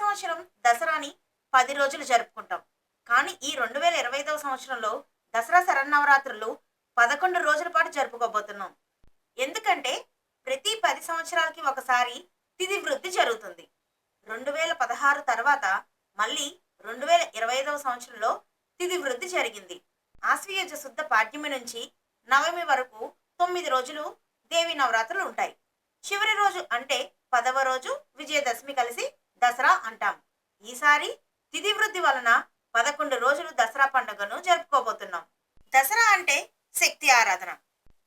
సంవత్సరం దసరాని పది రోజులు జరుపుకుంటాం. కానీ ఈ రెండు వేల ఇరవై ఐదవ సంవత్సరంలో దసరా శరన్నవరాత్రులు పదకొండు రోజుల పాటు జరుపుకోబోతున్నాం. ఎందుకంటే ప్రతి పది సంవత్సరాలకి ఒకసారి తిథి వృద్ధి జరుగుతుంది. రెండు వేల పదహారు తర్వాత మళ్ళీ రెండు వేల ఇరవై ఐదవ సంవత్సరంలో తిథి వృద్ధి జరిగింది. ఆశ్వయుజ శుద్ధ పాఠ్యమి నుంచి నవమి వరకు తొమ్మిది రోజులు దేవి నవరాత్రులు ఉంటాయి. చివరి రోజు అంటే పదవ రోజు విజయదశమి కలిసి దసరా అంటాం. ఈసారి తిథి వృద్ధి వలన పదకొండు రోజులు దసరా పండుగను జరుపుకోబోతున్నాం. దసరా అంటే శక్తి ఆరాధన.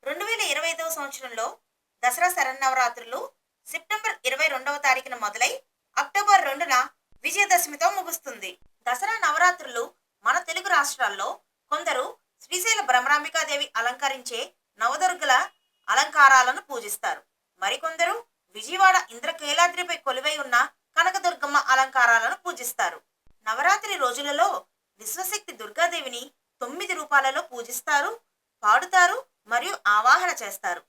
రెండు వేల ఇరవై ఐదవ సంవత్సరంలో దసరా శరన్నవరాత్రులు సెప్టెంబర్ ఇరవై రెండవ తారీఖున మొదలై అక్టోబర్ రెండున విజయదశమితో ముగుస్తుంది. దసరా నవరాత్రులు మన తెలుగు రాష్ట్రాల్లో కొందరు శ్రీశైల భ్రమరాంబికాదేవి అలంకరించే నవదుర్గల అలంకారాలను పూజిస్తారు. మరికొందరు విజయవాడ ఇంద్రకైలాద్రిపై కొలువై ఉన్న కనకదుర్గమ్మ పూజిస్తారు. నవరాత్రి రోజులలో విశ్వశక్తి దుర్గాదేవిని తొమ్మిది రూపాలలో పూజిస్తారు పాడుతారు మరియు ఆవాహన చేస్తారు.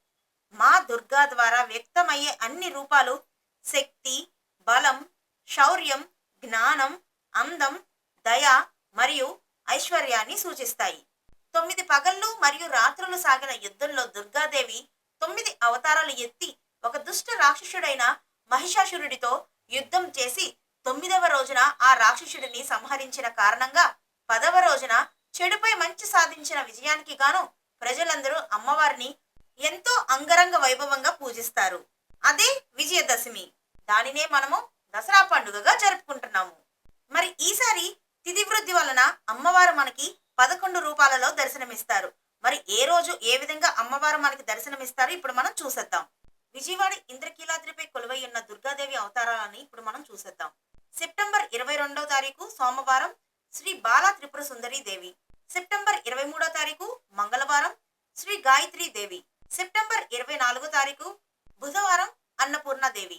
మా దుర్గా ద్వారా వ్యక్తమయ్యే అన్ని రూపాలు శక్తి బలం శౌర్యం జ్ఞానం అందం దయ మరియు ఐశ్వర్యాన్ని సూచిస్తాయి. తొమ్మిది పగళ్ళు మరియు రాత్రులు సాగిన యుద్ధంలో దుర్గాదేవి తొమ్మిది అవతారాలు ఎత్తి ఒక దుష్ట రాక్షసుడైన మహిషాసురుడితో యుద్ధం చేసి తొమ్మిదవ రోజున ఆ రాక్షసుడిని సంహరించిన కారణంగా పదవ రోజున చెడుపై మంచి సాధించిన విజయానికి గాను ప్రజలందరూ అమ్మవారిని ఎంతో అంగరంగ వైభవంగా పూజిస్తారు. అదే విజయదశమి. దానినే మనము దసరా పండుగగా జరుపుకుంటున్నాము. మరి ఈసారి తిథి వృద్ధి వలన అమ్మవారు మనకి పదకొండు రూపాలలో దర్శనమిస్తారు. మరి ఏ రోజు ఏ విధంగా అమ్మవారు మనకి దర్శనమిస్తారు ఇప్పుడు మనం చూసేద్దాం. విజయవాడ ఇంద్రకీలాద్రిపై కొలువై ఉన్న దుర్గాదేవి అవతారాలని ఇప్పుడు మనం చూసేద్దాం. సెప్టెంబర్ ఇరవై రెండవ తారీఖు సోమవారం శ్రీ బాలా త్రిపుర సుందరి దేవి. సెప్టెంబర్ ఇరవై మూడో తారీఖు మంగళవారం శ్రీ గాయత్రి దేవి. సెప్టెంబర్ ఇరవై నాలుగో తారీఖు బుధవారం అన్నపూర్ణ దేవి.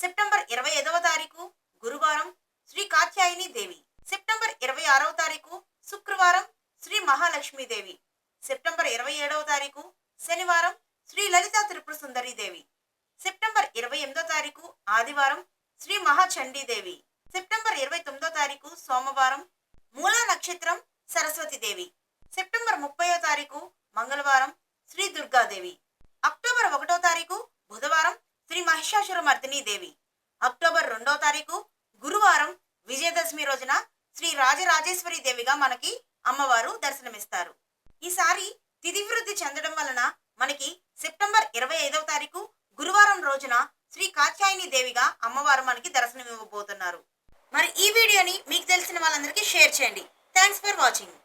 సెప్టెంబర్ ఇరవై ఐదవ తారీఖు గురువారం శ్రీ కాత్యాయని దేవి. సెప్టెంబర్ ఇరవై ఆరవ తారీఖు శుక్రవారం శ్రీ మహాలక్ష్మి దేవి. సెప్టెంబర్ ఇరవై ఏడవ తారీఖు శనివారం శ్రీ లలితా త్రిపుర సుందరి దేవి. సెప్టెంబర్ ఇరవై ఎనిమిదో తారీఖు ఆదివారం శ్రీ మహాచండీదేవి దేవి సెప్టెంబర్ ఇరవై తొమ్మిదో తారీఖు సోమవారం మూలా నక్షత్రం సరస్వతి దేవి. సెప్టెంబర్ ముప్పయో తారీఖు మంగళవారం శ్రీ దుర్గాదేవి. అక్టోబర్ ఒకటో తారీఖు బుధవారం శ్రీ మహిషాసురమర్దిని దేవి. అక్టోబర్ రెండో తారీఖు గురువారం విజయదశమి రోజున శ్రీ రాజరాజేశ్వరి దేవిగా మనకి అమ్మవారు దర్శనమిస్తారు. ఈసారి తిథివృద్ధి చెందడం వలన మనకి సెప్టెంబర్ ఇరవై ఐదవ తారీఖు గురువారం రోజున శ్రీ కాత్యాయని దేవిగా అమ్మవారు మనకి దర్శనమివ్వబోతున్నారు. మరి ఈ వీడియోని మీకు తెలిసిన వాళ్ళందరికీ షేర్ చేయండి. Thanks for watching